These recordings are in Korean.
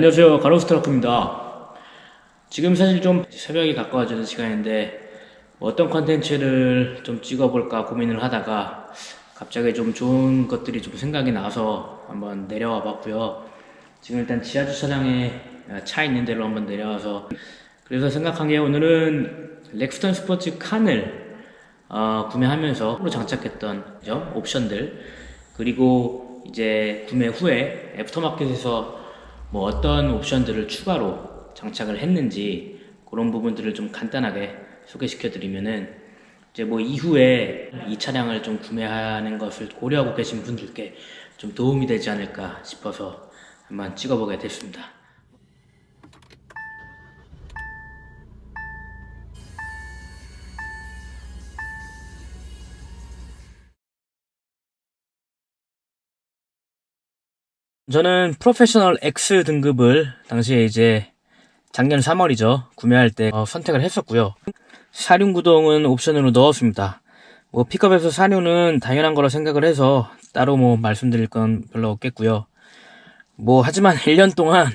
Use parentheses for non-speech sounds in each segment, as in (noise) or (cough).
네, 안녕하세요. 가로스트라크입니다. 지금 사실 좀 새벽이 가까워지는 시간인데 뭐 어떤 컨텐츠를 좀 찍어볼까 고민을 하다가 갑자기 좀 좋은 것들이 좀 생각이 나서 한번 내려와 봤고요. 지금 일단 지하 주차장에 차 있는 데로 한번 내려와서 그래서 생각한 게 오늘은 렉스턴 스포츠 칸을 어, 구매하면서 프로 장착했던 그죠? 옵션들 그리고 이제 구매 후에 애프터마켓에서 뭐 어떤 옵션들을 추가로 장착을 했는지 그런 부분들을 좀 간단하게 소개시켜 드리면은 이제 뭐 이후에 이 차량을 좀 구매하는 것을 고려하고 계신 분들께 좀 도움이 되지 않을까 싶어서 한번 찍어보게 됐습니다. 저는 프로페셔널 X 등급을 당시에 이제 작년 3월이죠. 구매할 때 어, 선택을 했었고요. 사륜 구동은 옵션으로 넣었습니다. 뭐 픽업에서 사륜은 당연한 거라 생각을 해서 따로 뭐 말씀드릴 건 별로 없겠고요. 뭐 하지만 (laughs) 1년 동안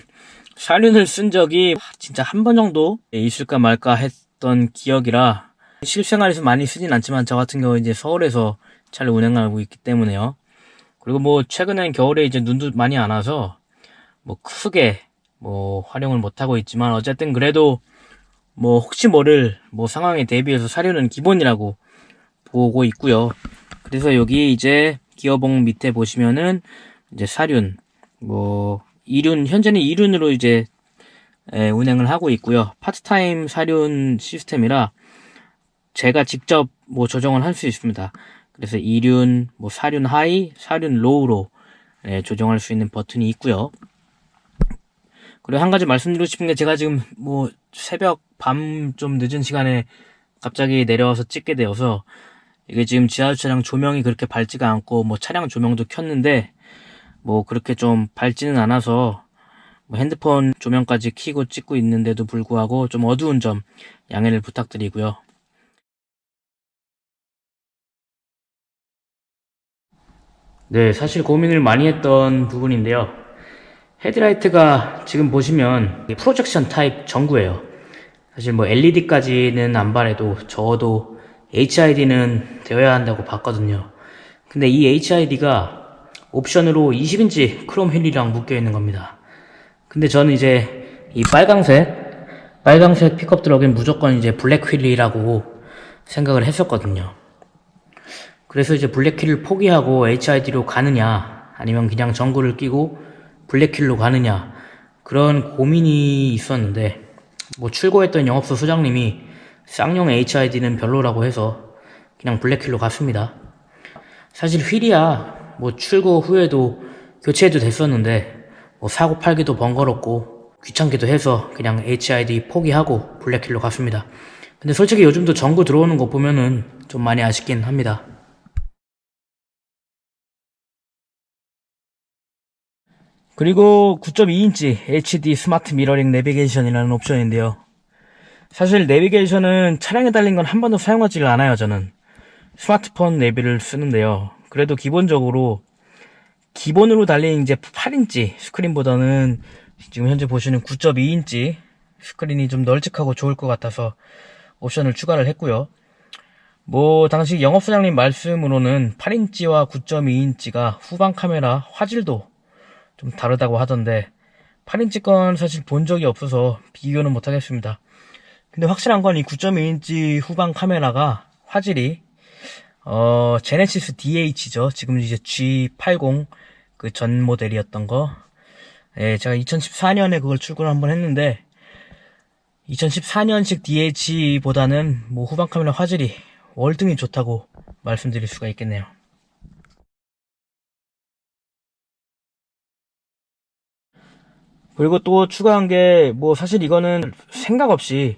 사륜을 쓴 적이 진짜 한 번 정도 있을까 말까 했던 기억이라 실생활에서 많이 쓰진 않지만 저 같은 경우 이제 서울에서 차를 운행하고 있기 때문에요. 그리고 뭐 최근엔 겨울에 이제 눈도 많이 안 와서 뭐 크게 뭐 활용을 못 하고 있지만 어쨌든 그래도 뭐 혹시 모를 뭐 상황에 대비해서 사료는 기본이라고 보고 있고요. 그래서 여기 이제 기어봉 밑에 보시면은 이제 사륜 뭐 이륜 현재는 이륜으로 이제 에, 운행을 하고 있고요. 파트타임 사륜 시스템이라 제가 직접 뭐 조정을 할 수 있습니다. 그래서 이륜, 뭐 사륜 하이, 사륜 로우로 예, 조정할 수 있는 버튼이 있고요. 그리고 한 가지 말씀드리고 싶은 게 제가 지금 뭐 새벽 밤 좀 늦은 시간에 갑자기 내려와서 찍게 되어서 이게 지금 지하주차장 조명이 그렇게 밝지가 않고 뭐 차량 조명도 켰는데 뭐 그렇게 좀 밝지는 않아서 뭐 핸드폰 조명까지 켜고 찍고 있는데도 불구하고 좀 어두운 점 양해를 부탁드리고요. 네, 사실 고민을 많이 했던 부분인데요. 헤드라이트가 지금 보시면 프로젝션 타입 전구예요. 사실 뭐 LED까지는 안 바래도 적어도 HID는 되어야 한다고 봤거든요. 근데 이 HID가 옵션으로 20인치 크롬 휠이랑 묶여 있는 겁니다. 근데 저는 이제 이 빨강색, 빨강색 픽업 드럭엔 무조건 이제 블랙 휠이라고 생각을 했었거든요. 그래서 이제 블랙킬을 포기하고 HID로 가느냐, 아니면 그냥 전구를 끼고 블랙킬로 가느냐, 그런 고민이 있었는데, 뭐 출고했던 영업소 소장님이 쌍용 HID는 별로라고 해서 그냥 블랙킬로 갔습니다. 사실 휠이야, 뭐 출고 후에도 교체해도 됐었는데, 뭐 사고 팔기도 번거롭고, 귀찮기도 해서 그냥 HID 포기하고 블랙킬로 갔습니다. 근데 솔직히 요즘도 전구 들어오는 거 보면은 좀 많이 아쉽긴 합니다. 그리고 9.2인치 HD 스마트 미러링 내비게이션이라는 옵션인데요. 사실 내비게이션은 차량에 달린 건 한 번도 사용하지를 않아요, 저는. 스마트폰 내비를 쓰는데요. 그래도 기본적으로 기본으로 달린 이제 8인치 스크린보다는 지금 현재 보시는 9.2인치 스크린이 좀 널찍하고 좋을 것 같아서 옵션을 추가를 했고요. 뭐 당시 영업 사장님 말씀으로는 8인치와 9.2인치가 후방 카메라 화질도 좀 다르다고 하던데 8인치 건 사실 본 적이 없어서 비교는 못 하겠습니다. 근데 확실한 건 이 9.2인치 후방 카메라가 화질이 어 제네시스 DH죠. 지금 이제 G80 그 전 모델이었던 거. 예, 제가 2014년에 그걸 출고를 한번 했는데 2014년식 DH보다는 뭐 후방 카메라 화질이 월등히 좋다고 말씀드릴 수가 있겠네요. 그리고 또 추가한 게, 뭐, 사실 이거는 생각 없이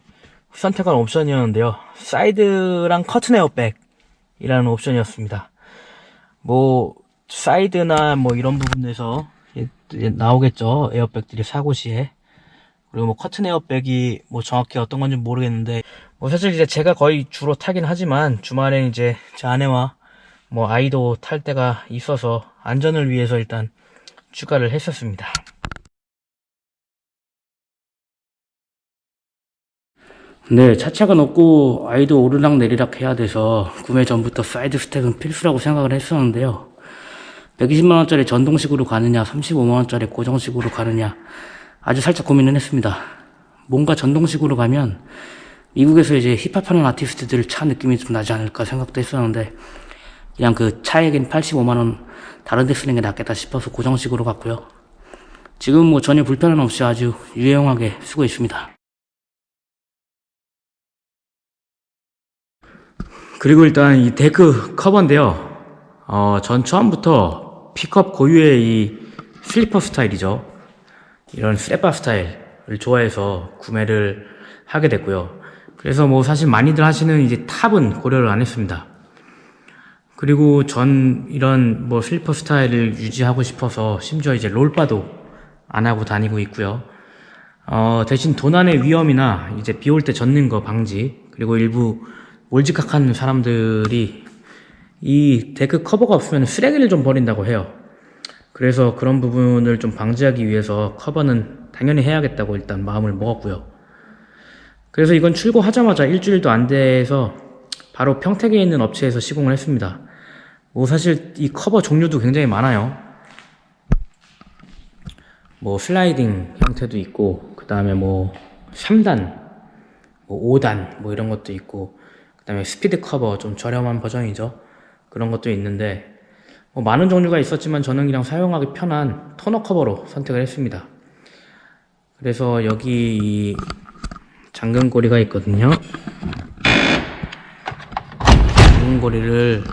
선택한 옵션이었는데요. 사이드랑 커튼 에어백이라는 옵션이었습니다. 뭐, 사이드나 뭐 이런 부분에서 나오겠죠. 에어백들이 사고 시에. 그리고 뭐 커튼 에어백이 뭐 정확히 어떤 건지 모르겠는데, 뭐 사실 이제 제가 거의 주로 타긴 하지만 주말엔 이제 제 아내와 뭐 아이도 탈 때가 있어서 안전을 위해서 일단 추가를 했었습니다. 네, 차차가 높고 아이도 오르락 내리락 해야 돼서 구매 전부터 사이드 스택은 필수라고 생각을 했었는데요. 120만원짜리 전동식으로 가느냐, 35만원짜리 고정식으로 가느냐, 아주 살짝 고민을 했습니다. 뭔가 전동식으로 가면 미국에서 이제 힙합하는 아티스트들 차 느낌이 좀 나지 않을까 생각도 했었는데, 그냥 그 차액인 85만원 다른 데 쓰는 게 낫겠다 싶어서 고정식으로 갔고요. 지금 뭐 전혀 불편함 없이 아주 유용하게 쓰고 있습니다. 그리고 일단 이 데크 커버인데요. 어, 전 처음부터 픽업 고유의 이 슬리퍼 스타일이죠. 이런 스레바 스타일을 좋아해서 구매를 하게 됐고요. 그래서 뭐 사실 많이들 하시는 이제 탑은 고려를 안 했습니다. 그리고 전 이런 뭐 슬리퍼 스타일을 유지하고 싶어서 심지어 이제 롤바도 안 하고 다니고 있고요. 어, 대신 도난의 위험이나 이제 비 올 때 젖는 거 방지 그리고 일부 몰직각한 사람들이 이 데크 커버가 없으면 쓰레기를 좀 버린다고 해요. 그래서 그런 부분을 좀 방지하기 위해서 커버는 당연히 해야겠다고 일단 마음을 먹었고요. 그래서 이건 출고하자마자 일주일도 안 돼서 바로 평택에 있는 업체에서 시공을 했습니다. 뭐 사실 이 커버 종류도 굉장히 많아요. 뭐 슬라이딩 형태도 있고 그 다음에 뭐 3단, 뭐 5단 뭐 이런 것도 있고 그 다음에 스피드 커버 좀 저렴한 버전이죠. 그런 것도 있는데 뭐 많은 종류가 있었지만 저는 그냥 사용하기 편한 토너 커버로 선택을 했습니다. 그래서 여기 이 잠금고리가 있거든요. 잠금고리를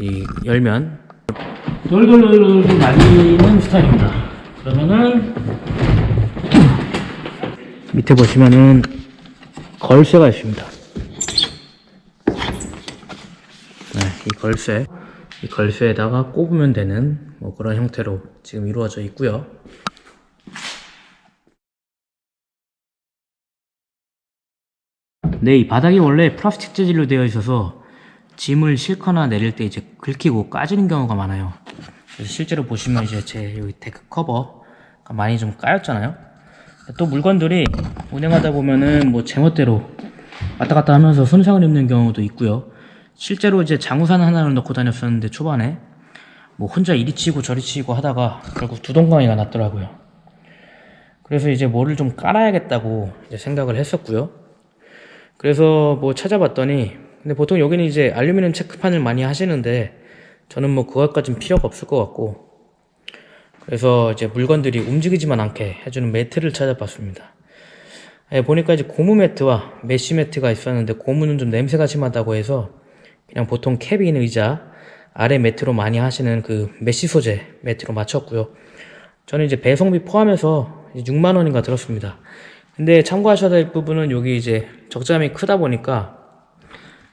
이 열면 돌돌돌돌 말리는 스타일입니다. 그러면은 밑에 보시면은 걸쇠가 있습니다. 네, 이 걸쇠, 이 걸쇠에다가 꼽으면 되는 뭐 그런 형태로 지금 이루어져 있고요. 네, 이 바닥이 원래 플라스틱 재질로 되어 있어서 짐을 싣거나 내릴 때 이제 긁히고 까지는 경우가 많아요. 실제로 보시면 이제 제 여기 데크 커버가 많이 좀 까였잖아요. 또 물건들이 운행하다 보면은 뭐 제멋대로 왔다 갔다 하면서 손상을 입는 경우도 있고요. 실제로 이제 장우산 하나를 넣고 다녔었는데 초반에 뭐 혼자 이리 치고 저리 치고 하다가 결국 두동강이가 났더라고요. 그래서 이제 뭐를 좀 깔아야겠다고 생각을 했었고요. 그래서 뭐 찾아봤더니 근데 보통 여기는 이제 알루미늄 체크판을 많이 하시는데 저는 뭐 그것까진 필요가 없을 것 같고 그래서 이제 물건들이 움직이지만 않게 해주는 매트를 찾아봤습니다. 예, 보니까 이제 고무 매트와 메쉬 매트가 있었는데 고무는 좀 냄새가 심하다고 해서 그냥 보통 캐빈 의자 아래 매트로 많이 하시는 그 메쉬 소재 매트로 맞췄고요. 저는 이제 배송비 포함해서 6만 원인가 들었습니다. 근데 참고하셔야 될 부분은 여기 이제 적자감이 크다 보니까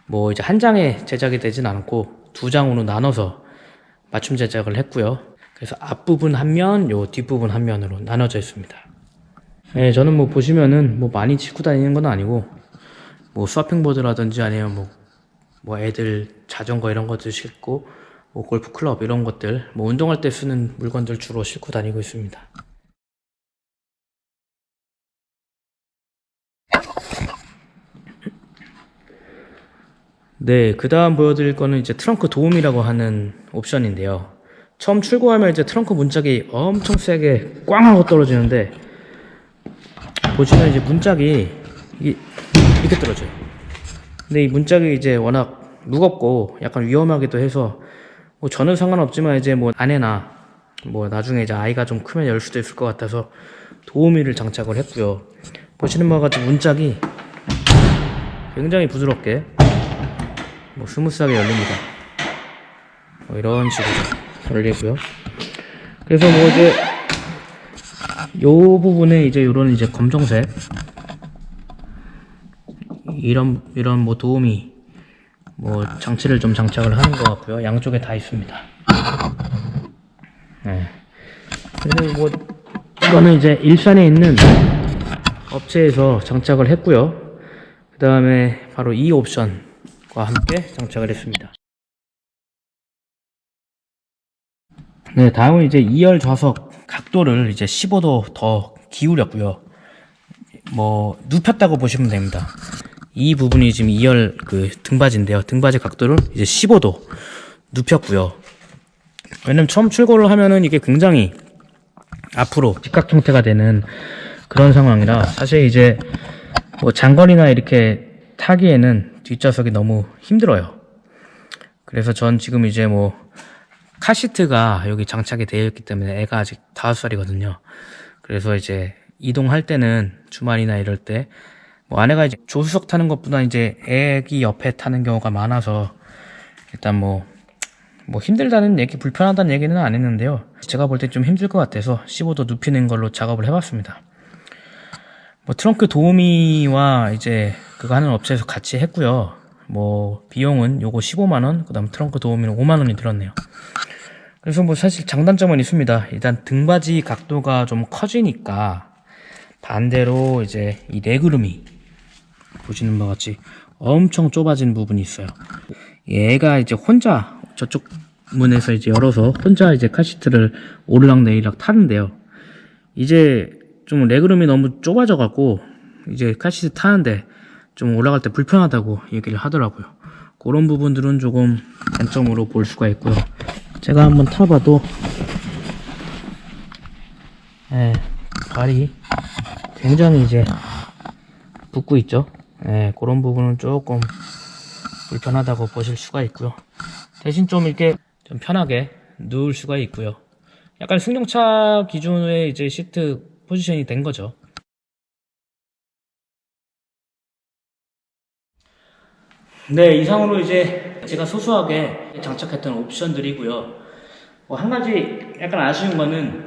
뭐 이제 한 장에 제작이 되진 않고 두 장으로 나눠서 맞춤 제작을 했고요. 그래서 앞부분 한 면, 요 뒷부분 한 면으로 나눠져 있습니다. 네, 저는 뭐 보시면은 뭐 많이 싣고 다니는 건 아니고 뭐 서핑보드라든지 아니면 뭐, 뭐 애들 자전거 이런 것들 싣고 뭐 골프 클럽 이런 것들 뭐 운동할 때 쓰는 물건들 주로 싣고 다니고 있습니다. 네, 그 다음 보여드릴 거는 이제 트렁크 도움이라고 하는 옵션인데요. 처음 출고하면 이제 트렁크 문짝이 엄청 세게 꽝 하고 떨어지는데, 보시면 이제 문짝이 이- 이렇게 떨어져요. 근데 이 문짝이 이제 워낙 무겁고 약간 위험하기도 해서, 뭐 저는 상관없지만 이제 뭐 아내나 뭐 나중에 이제 아이가 좀 크면 열 수도 있을 것 같아서 도우미를 장착을 했고요. 보시는 바와 같이 문짝이 굉장히 부드럽게 뭐 스무스하게 열립니다. 뭐 이런 식으로 열리고요. 그래서 뭐 이제 요 부분에 이제 요런 이제 검정색 이런 이런 뭐 도움이 뭐 장치를 좀 장착을 하는 것 같고요. 양쪽에 다 있습니다. 네. 그리고 뭐 이거는 이제 일산에 있는 업체에서 장착을 했고요. 그 다음에 바로 이 옵션과 함께 장착을 했습니다. 네, 다음은 이제 2열 좌석 각도를 이제 15도 더 기울였고요. 뭐 눕혔다고 보시면 됩니다. 이 부분이 지금 2열 그 등받이인데요. 등받이 각도를 이제 15도 눕혔고요. 왜냐면 처음 출고를 하면은 이게 굉장히 앞으로 직각 형태가 되는 그런 상황이라 사실 이제 뭐 장거리나 이렇게 타기에는 뒷좌석이 너무 힘들어요. 그래서 전 지금 이제 뭐 카시트가 여기 장착이 되어 있기 때문에 애가 아직 다섯 살이거든요. 그래서 이제 이동할 때는 주말이나 이럴 때 뭐 아내가 이제 조수석 타는 것보다 이제 애기 옆에 타는 경우가 많아서 일단 뭐뭐 힘들다는 얘기, 불편하다는 얘기는 안 했는데요. 제가 볼 때 좀 힘들 것 같아서 15도 눕히는 걸로 작업을 해봤습니다. 뭐 트렁크 도우미와 이제 그거 하는 업체에서 같이 했고요. 뭐 비용은 요거 15만 원, 그 다음 트렁크 도우미는 5만 원이 들었네요. 그래서 뭐 사실 장단점은 있습니다. 일단 등받이 각도가 좀 커지니까 반대로 이제 이 레그룸이 보시는 바와 같이 엄청 좁아진 부분이 있어요. 얘가 이제 혼자 저쪽 문에서 이제 열어서 혼자 이제 카시트를 오르락 내리락 타는데요. 이제 좀 레그룸이 너무 좁아져 갖고 이제 카시트 타는데 좀 올라갈 때 불편하다고 얘기를 하더라고요. 그런 부분들은 조금 단점으로 볼 수가 있고요. 제가 한번 타봐도 예, 발이 굉장히 이제 붙고 있죠. 예, 그런 부분은 조금 불편하다고 보실 수가 있고요. 대신 좀 이렇게 좀 편하게 누울 수가 있고요. 약간 승용차 기준의 이제 시트 포지션이 된 거죠. 네, 이상으로 이제 제가 소소하게 장착했던 옵션들이고요. 뭐 한 가지 약간 아쉬운 거는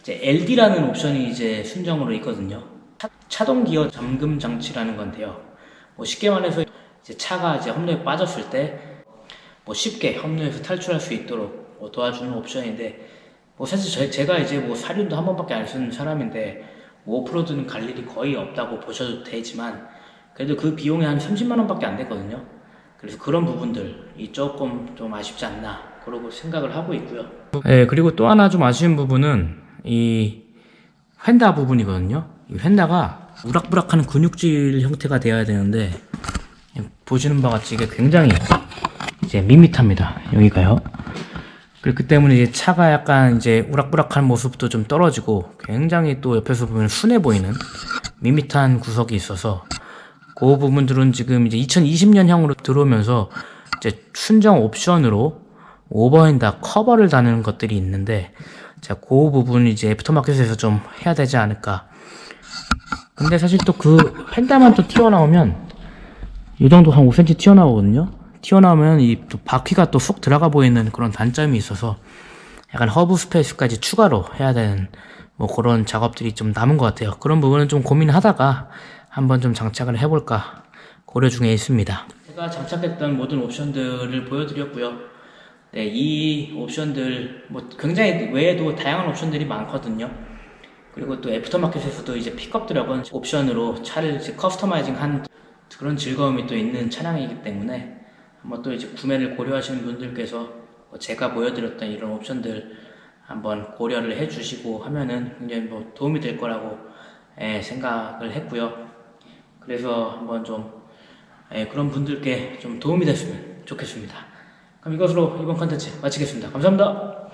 이제 LD라는 옵션이 이제 순정으로 있거든요. 차- 차동 기어 잠금 장치라는 건데요. 뭐 쉽게 말해서 이제 차가 이제 험로에 빠졌을 때 뭐 쉽게 험로에서 탈출할 수 있도록 뭐 도와주는 옵션인데 뭐 사실 저- 제가 이제 뭐 사륜도 한 번밖에 안 쓰는 사람인데 뭐 오프로드는 갈 일이 거의 없다고 보셔도 되지만 그래도 그 비용이 한 30만 원밖에 안 됐거든요. 그래서 그런 부분들이 조금 좀 아쉽지 않나 그러고 생각을 하고 있고요. 네, 그리고 또 하나 좀 아쉬운 부분은 이 휀다 부분이거든요. 이 휀다가 우락부락하는 근육질 형태가 되어야 되는데 보시는 바와 같이 이게 굉장히 이제 밋밋합니다. 여기가요. 그렇기 때문에 이제 차가 약간 이제 우락부락한 모습도 좀 떨어지고 굉장히 또 옆에서 보면 순해 보이는 밋밋한 구석이 있어서 그 부분들은 지금 이제 2020년형으로 들어오면서 이제 순정 옵션으로 오버핸다 커버를 다는 것들이 있는데 제가 그 부분 이제 애프터마켓에서 좀 해야 되지 않을까. 근데 사실 또그 휀다만 또 튀어나오면 이 정도 한 5cm 튀어나오거든요. 튀어나오면 이 또 바퀴가 또쏙 들어가 보이는 그런 단점이 있어서 약간 허브 스페이스까지 추가로 해야 되는 뭐 그런 작업들이 좀 남은 것 같아요. 그런 부분은 좀 고민하다가 한번 좀 장착을 해볼까 고려 중에 있습니다. 제가 장착했던 모든 옵션들을 보여드렸고요. 네, 이 옵션들 뭐 굉장히 외에도 다양한 옵션들이 많거든요. 그리고 또 애프터마켓에서도 이제 픽업 드랍은 옵션으로 차를 이제 커스터마이징한 그런 즐거움이 또 있는 차량이기 때문에 한번 또 이제 구매를 고려하시는 분들께서 뭐 제가 보여드렸던 이런 옵션들 한번 고려를 해주시고 하면은 굉장히 뭐 도움이 될 거라고 예, 생각을 했고요. 그래서 한번 좀 예, 그런 분들께 좀 도움이 됐으면 좋겠습니다. 그럼 이것으로 이번 컨텐츠 마치겠습니다. 감사합니다.